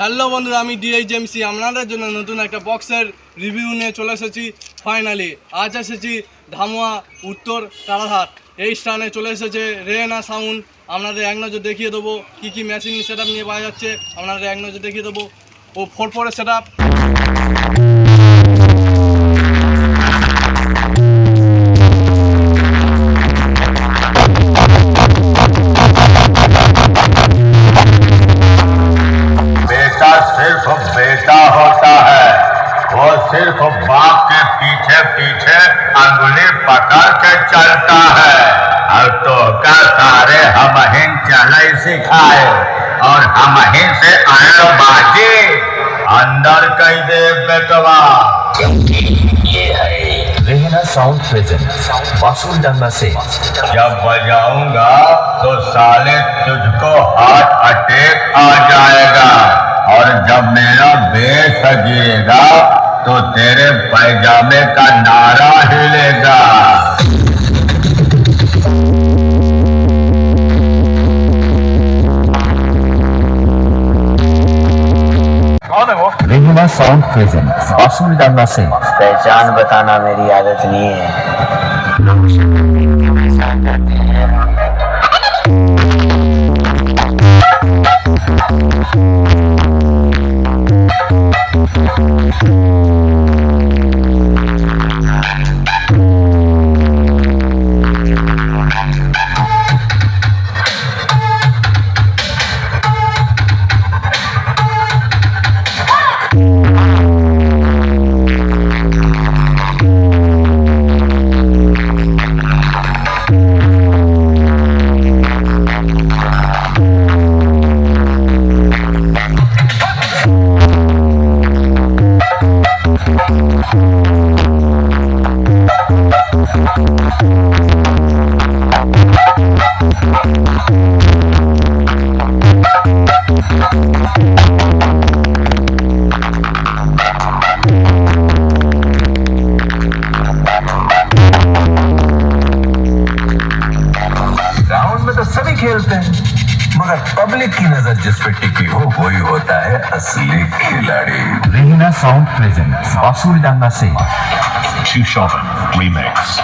Hello বন্ধুরা, আমি DI জেমসি আপনাদের জন্য নতুন একটা বক্সের রিভিউ নিয়ে চলে এসেছি ফাইনালি আজ এসেছি ধামুয়া, উত্তর তারাহাট এই স্থানে চলে এসেছে রেনা সাউন্ড। আপনাদের এক নজর দেখিয়ে দেবো, কী কী মেশিন সেট নিয়ে পাওয়া যাচ্ছে। আপনাদের এক নজর দেখিয়ে দেবো। ও ফোর ফোরের সেট पकड़ के चलता है। अब तो का सारे हम ही चले सिखाए और हम ही से आयो बाजी। अंदर कई दे बेटवा रेहना साउंड प्रेजेंट बासुल डंगा से। जब बजाऊँगा तो साले तुझको हार्ट अटैक आ जाएगा और जब मेरा बेस गिरेगा तो तेरे पैजामे का नारा हिलेगा। साउंड प्रेजेंट डंगा से पहचान बताना मेरी आदत नहीं है। मगर पब्लिक की नज़र जिस पे टिकी हो वही होता है असली खिलाड़ी। रीना साउंड प्रेजेंट बासुरी डांगा से। शिव शॉपन रीमेक्स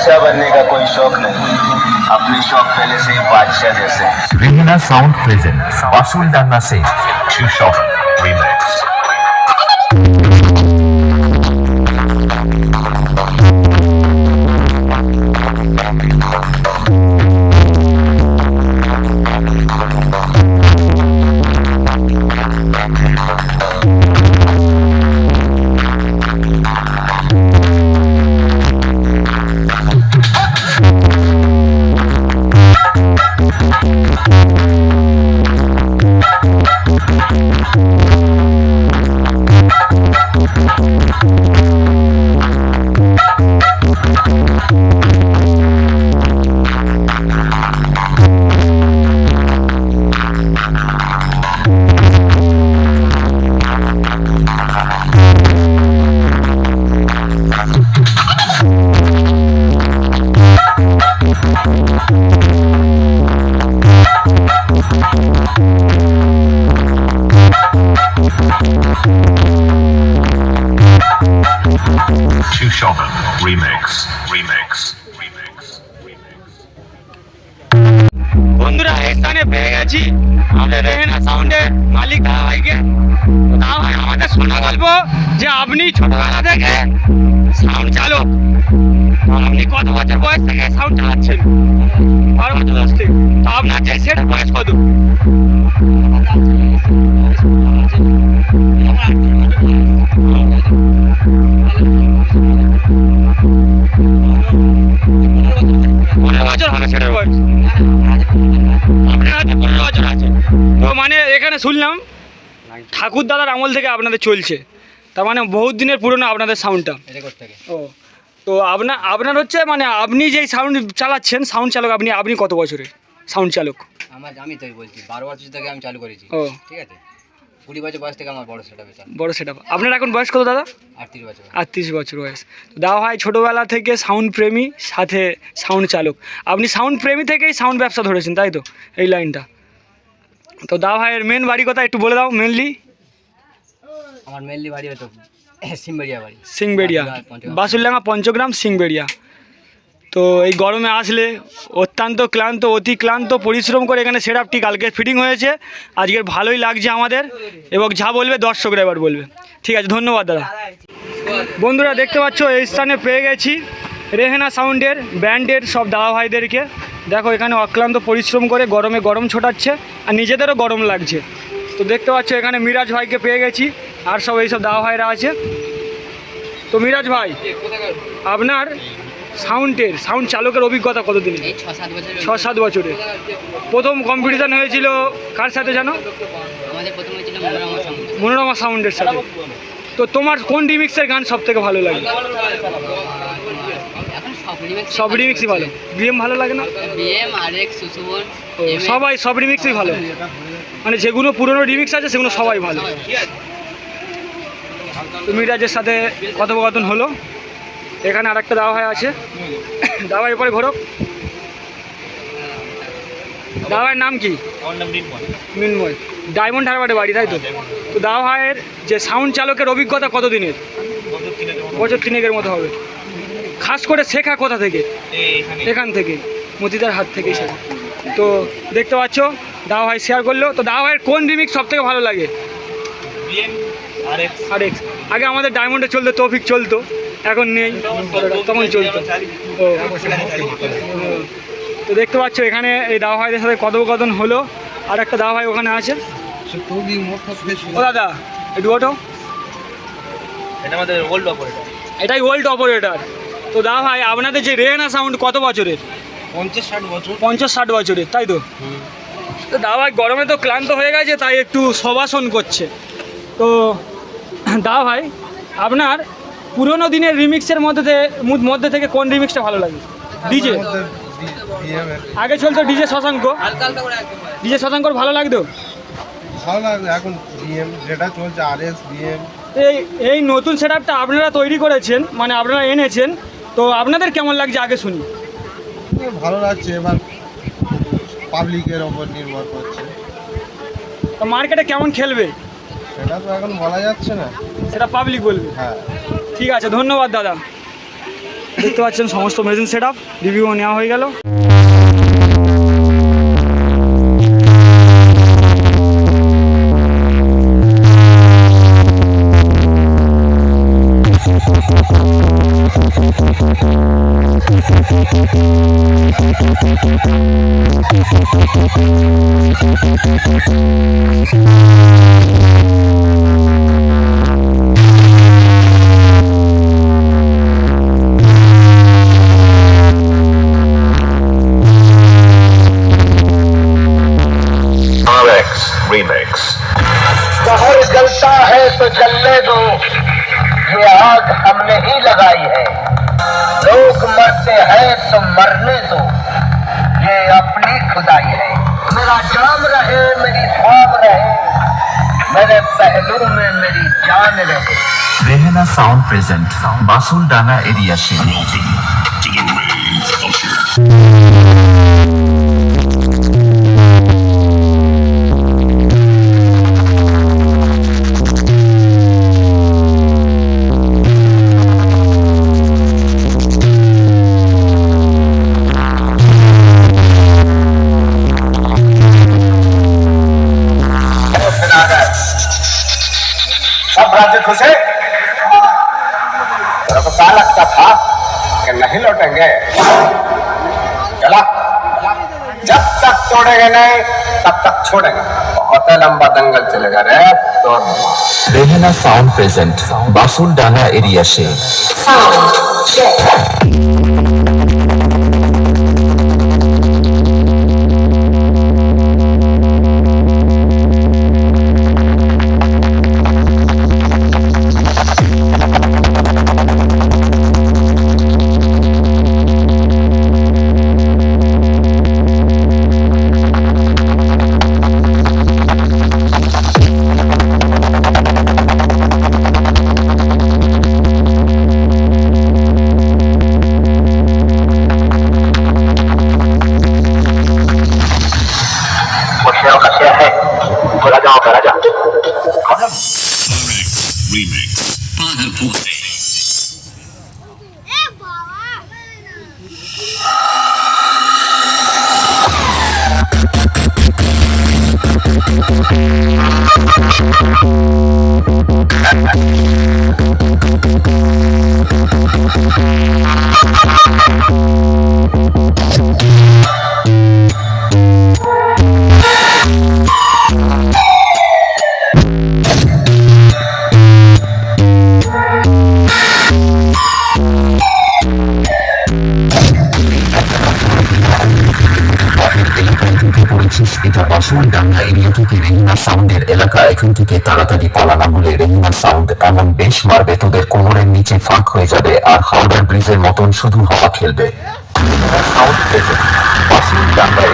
बादशाह बनने का कोई शौक नहीं। अपने शौक पहले से ही बादशाह जैसे रीना साउंड प्रेजेंट वासुल डान्ना से टू शॉक रिमिक्स। Thank পেয়ে গেছি। আমাদের রেহেনা সাউন্ডের মালিক দাদা ভাইকে দাদা ভাই আমাদের শোনা গল্প যে আপনি ছোটবেলা থেকে সাউন্ড আপনি কত বছর বয়স থেকে সাউন্ড চালাচ্ছেন? বয়স থেকে। আপনার যে সেটা বয়স কত? মানে এখানে শুনলাম ঠাকুর দাদার আমল থেকে আপনাদের চলছে। তার মানে বহুত দিনের পুরনো আপনাদের সাউন্ডটা ও তো আপনার আপনার হচ্ছে মানে আপনি যেই সাউন্ড চালাচ্ছেন সাউন্ড চালক আপনি আপনি কত বছরের সাউন্ড চালক? আমার আমি তো বলছি বারো বছর থেকে আমি চালু করেছি। ও। ঠিক আছে? কুড়ি বছর বয়স থেকে আমার বড় সেটা বড় সেটা আপনার এখন বয়স কত দাদা? আটত্রিশ বছর। আটত্রিশ বছর বয়স। তো দাদা ভাই ছোটোবেলা থেকে সাউন্ড প্রেমী সাথে সাউন্ড চালক। আপনি সাউন্ড প্রেমী থেকেই সাউন্ড ব্যবসা ধরেছেন তাই তো? এই লাইনটা তো দাদা ভাইয়ের মেন বাড়ি কথা একটু বলে দাও মেনলি আমার মেনলি বাড়ি হতো বাড়ি। সিংবেড়িয়া। পঞ্চগ্রাম। বাসুরডাঙ্গা পঞ্চগ্রাম সিংবেড়িয়া। তো এই গরমে আসলে অত্যন্ত ক্লান্ত অতি ক্লান্ত পরিশ্রম করে এখানে সেটআপটি কালকে ফিটিং হয়েছে। আজকের ভালোই লাগছে আমাদের এবং যা বলবে দর্শকরা এবার বলবে। ঠিক আছে ধন্যবাদ দাদা। বন্ধুরা দেখতে পাচ্ছ এই স্থানে পেয়ে গেছি রেহেনা সাউন্ডের ব্যান্ডের সব দাদা ভাইদেরকে দেখো এখানে অক্লান্ত পরিশ্রম করে গরমে গরম ছোটাচ্ছে আর নিজেদেরও গরম লাগছে। তো দেখতে পাচ্ছ এখানে মিরাজ ভাইকে পেয়ে গেছি। আর সব এইসব দাওয়া ভাইরা আছে। তো মিরাজ ভাই আপনার সাউন্ডের সাউন্ড চালকের অভিজ্ঞতা কতদিনের এই ছ সাত বছর প্রথম কম্পিটিশান হয়েছিল কার সাথে জানো? মনোরমা সাউন্ডের সাথে। তো তোমার কোন রিমিক্সের গান সব থেকে ভালো লাগে? সব রিমিক্সই ভালো বিএম ভালো। লাগে না? সবাই সব রিমিক্সই ভালো। মানে যেগুলো পুরনো রিমিক্স আছে সেগুলো সবাই ভালো। মিরাজের সাথে কথোপকথন হলো। এখানে আরেকটা দাওয়া ভাই আছে। দাওয়া এরপরে ঘোরো দাওয়ার নাম কি? মিনময়। ডায়মন্ড হারবারে বাড়ি তাই তো? তো দাওয়া ভাইয়ের যে সাউন্ড চালকের অভিজ্ঞতা কত দিনের বছর তিনেকের মতো হবে। খাস করে শেখা কোথা থেকে? এখান। থেকে মতিদার হাত থেকেই শেখা। তো দেখতে পাচ্ছ দাওয়া ভাই শেয়ার করল। তো দাওয়া ভাইয়ের কোন রিমিক্স সব থেকে ভালো লাগে? আর এক্স আগে আমাদের ডায়মন্ডে চলতো তৌফিক চলতো এখন নেই তখন চলতো। ও। তো দেখতে পাচ্ছ এখানে এই দাওয়া ভাইদের সাথে কথোপকথন হলো আর একটা দাওয়া ভাই ওখানে আছে। ও দাদা একটু ওঠো। এটা আমাদের ওল্ড অপারেটর এটাই ওল্ড অপারেটর তো দাদা ভাই আপনাদের যে রেহেনা সাউন্ড কত বছরের? পঞ্চাশ ষাট বছর। পঞ্চাশ ষাট বছরের তাই তো? তো দাদা ভাই গরমে তো ক্লান্ত হয়ে গেছে তাই একটু সবাসন করছে। তো দাদা ভাই আপনার পুরোনো দিনের রিমিক্সের মধ্যে থেকে মধ্যে থেকে কোন রিমিক্সটা ভালো লাগে? ডিজে? আগে চলতো ডিজে শশাঙ্ক। ডিজে শশাঙ্কর ভালো লাগতো? ভালো লাগবে এখন বিএম যেটা চলছে আর এস বিএম এই এই নতুন সেট আপটা আপনারা তৈরি করেছেন মানে আপনারা এনেছেন তো আপনাদের কেমন লাগছে আগে শুনি? ভালো লাগছে এবার পাবলিকের ওপর নির্ভর করছে। তো মার্কেটে কেমন খেলবে? সেটা তো এখন বলা যাচ্ছে না। সেটা পাবলিক বলবে। হ্যাঁ। ঠিক আছে ধন্যবাদ দাদা। দেখতে পাচ্ছেন সমস্ত মেশিন সেট আপ রিভিউ নেওয়া হয়ে গেল. है तो दो। ये आग हमने ही लगाई है। लोग मरते हैं तो मरने दो। ये अपनी खुदाई है। मेरा जाम रहे मेरी थाम रहे। मेरे पहलू में मेरी जान रहे। Rehana sound present Basul Dana area Shivi जब तक तोड़ेंगे नहीं तब तक छोड़ेंगे बहुत लंबा दंगल चलेगा रे तो Rehana sound present Basuldanga area সে পড়েছিস ডাঙ্গা বাসুলডাঙ্গা এরিয়া থেকে রেহিনা সাউন্ডের এলাকা। এখান থেকে তাড়াতাড়ি পালানা হলে রেহিনা সাউন্ড এমন বেশ মারবে, তোদের কোমরের নিচে ফাঁক হয়ে যাবে আর হাওড়ার ব্রিজের মতন শুধু হাওয়া খেলবে। সাউন্ড বাসুলডাঙ্গা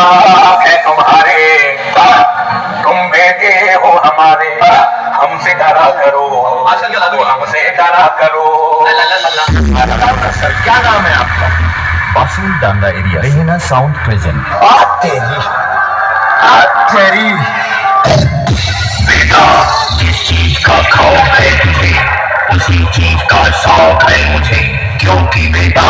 बाप है तुम्हारे तुम बेटे हो हमारे हमसे डरा करो। हमसे डरा करो। क्या नाम है आपका? Basul Danga area Rehana sound present. तेरी। तेरी। बेटा जिस चीज़ का खौफ है तुझे उसी चीज़ का शौक है मुझे। क्योंकि बेटा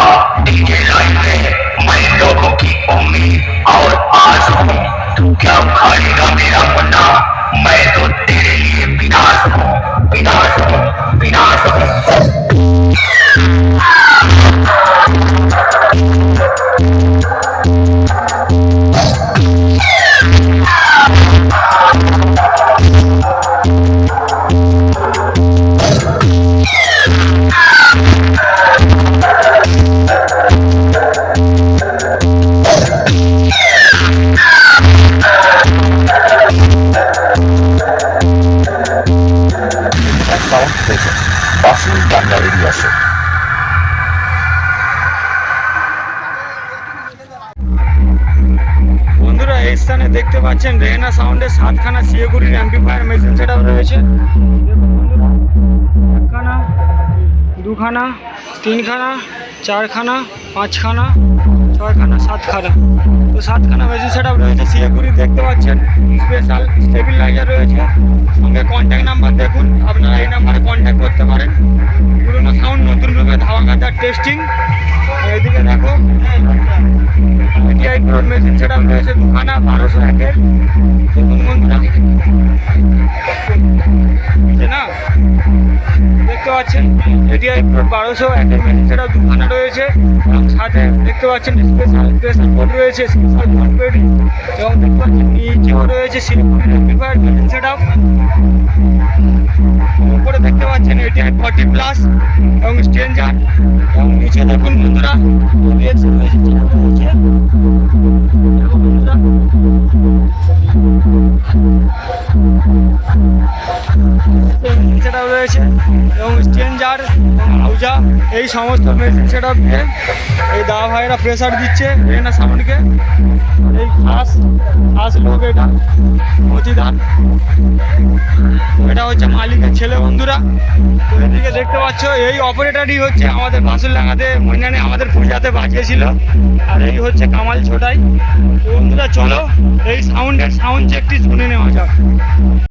পাচ্ছেন রেহেনা সাউন্ডের সাতখানা সিএগুড়ির অ্যাম্পিফায়ার মেশিন সেট রয়েছে। একখানা, দুখানা, তিনখানা, চারখানা, পাঁচখানা, ছয়খানা, সাতখানা। তো সাতখানা মেশিন সেট রয়েছে সিএগুড়ি দেখতে পাচ্ছেন। স্পেশাল স্টেবিলাইজার রয়েছে। সঙ্গে কন্ট্যাক্ট নাম্বার দেখুন, আপনারা এই নাম্বারে কন্ট্যাক্ট করতে পারেন। পুরোনো সাউন্ড নতুন রূপে ধাওয়া কাটার টেস্টিং এদিকে দেখো। এটিআই প্রো মেশিন সেট রয়েছে দুখানা বারোশো একের না দেখতে পাচ্ছেন। প্রো বারোশো মেশিন দুখানা রয়েছে। সাথে দেখতে পাচ্ছেন স্পেশাল রয়েছে এবং দেখতে রয়েছে উপরে দেখতে পাচ্ছেন এটিআই ফর্টি প্লাস এবং স্ট্রেঞ্জার এবং নিচে দেখুন বন্ধুরা OBS রয়েছে, রয়েছে। এবং এবং আউজা এই সমস্ত মেশিন সেট আপ দিয়ে এই দাদা ভাইরা প্রেসার দিচ্ছে রেনা সাউন্ডকে এই খাস খাস লোক এটা মতিদান এটা হচ্ছে মালিকের ছেলে বন্ধুরা। তো এদিকে দেখতে পাচ্ছ, এই অপারেটারই হচ্ছে আমাদের বাসুরডাঙ্গাতে মইনানে আমাদের পূজাতে বাজিয়েছিল। আর এই হচ্ছে কামাল ছোটাই। বন্ধুরা, চলো, এই সাউন্ডের সাউন্ড চেকটি শুনে নেওয়া যাক।